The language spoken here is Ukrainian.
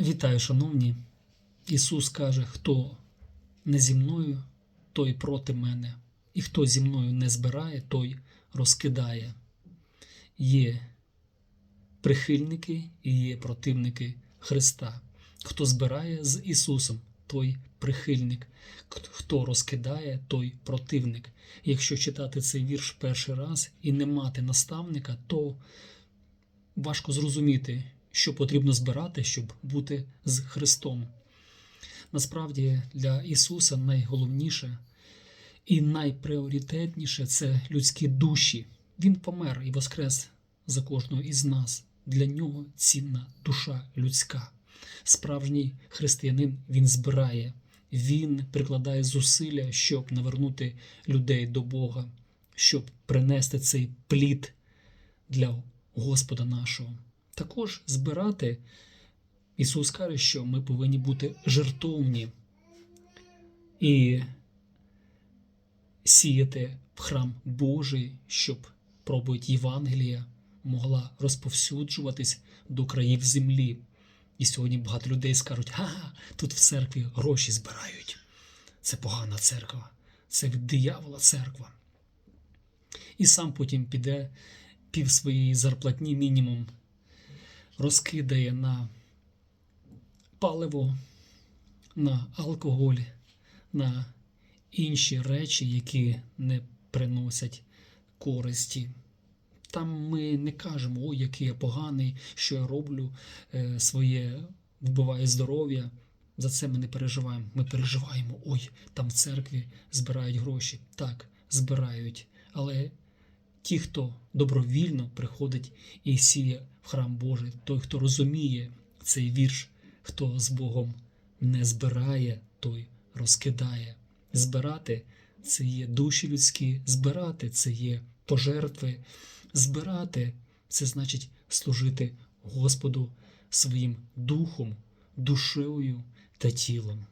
Вітаю, шановні. Ісус каже, хто не зі мною, той проти мене, і хто зі мною не збирає, той розкидає. Є прихильники і є противники Христа. Хто збирає з Ісусом, той прихильник, хто розкидає, той противник. Якщо читати цей вірш перший раз і не мати наставника, то важко зрозуміти, що потрібно збирати, щоб бути з Христом. Насправді для Ісуса найголовніше і найпріоритетніше це людські душі. Він помер і воскрес за кожного із нас. Для нього цінна душа людська. Справжній християнин він збирає, він прикладає зусилля, щоб навернути людей до Бога, щоб принести цей плід для Господа нашого. Також збирати Ісус каже, що ми повинні бути жертовні і сіяти в храм Божий, щоб проповідь Євангелія могла розповсюджуватись до країв землі. І сьогодні багато людей скажуть, ага, тут в церкві гроші збирають. Це погана церква, це від диявола церква. І сам потім піде пів своєї зарплатні мінімум розкидає на паливо, на алкоголь, на інші речі, які не приносять користі. Там ми не кажемо, ой, який я поганий, що я роблю, е, своє вбиває здоров'я. За це ми не переживаємо. Ми переживаємо, ой, там в церкві збирають гроші. Так, збирають. Але ті, хто добровільно приходить і сіє в храм Божий, той, хто розуміє цей вірш, хто з Богом не збирає, той розкидає. Збирати це є душі людські, збирати це є пожертви, збирати це значить служити Господу своїм духом, душею та тілом.